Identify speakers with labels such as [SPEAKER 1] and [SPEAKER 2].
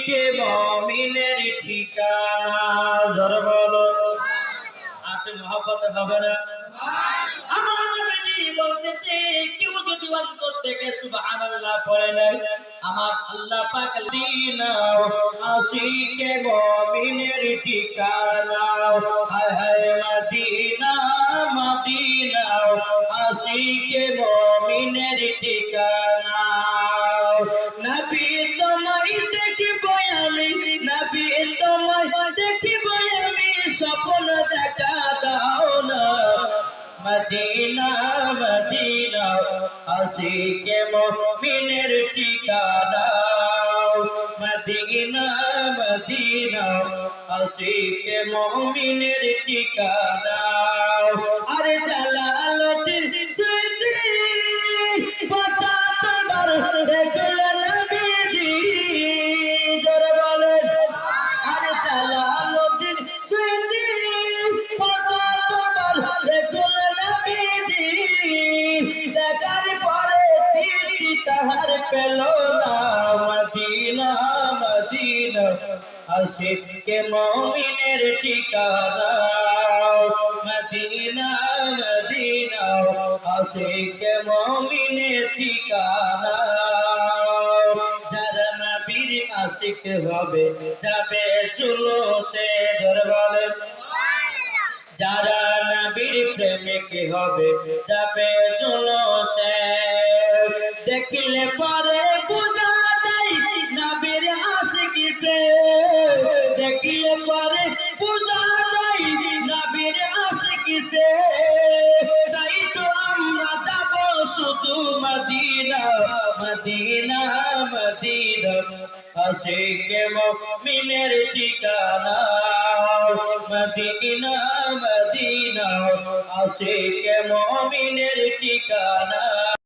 [SPEAKER 1] আশিকে মমিনের ঠিকানা? জোর বলো। আপনি মহব্বত হবে না? আমার নবীজি বলতেছে, কেউ যদি অন্তর থেকে সুবহানাল্লাহ পড়ে নেয়, আমার আল্লাহ পাক দিনাও আশিকে মুমিনের ঠিকানা। হায় হায় মদিনা মদিনা আশিকে মুমিনের ঠিকানা। নবী তোমায় স্বপ্ন দেখা দাও না। মদিনা মদিনা, আশিকে মুমিনের ঠিকানা। মদিনা মদিনা, আশিকে মুমিনের ঠিকানা। আরে জালালুদ্দিন সুইতি পাতা তোমার দেখল পেল না মদিনা মদিনা। আশিকে মমিনের ঠিকানা? Medina Medina. আশিকে মমিনের ঠিকানা? আশিক হবে, যাবে চুলো সে ধর যারা নবীর প্রেমিক হবে, যাবে চলো সে দেখিলে পরে বুঝা দেয় নবীর আশিকি সে দেখিলে পরে বুঝা দেয় নবীর আশিকি সে তাই তো আমরা যাব শুধু মদিনা মদিনা মদিনা। আশিকে মুমিনের ঠিকানা, মদিনা মদিনা। আশিকে মুমিনের ঠিকানা।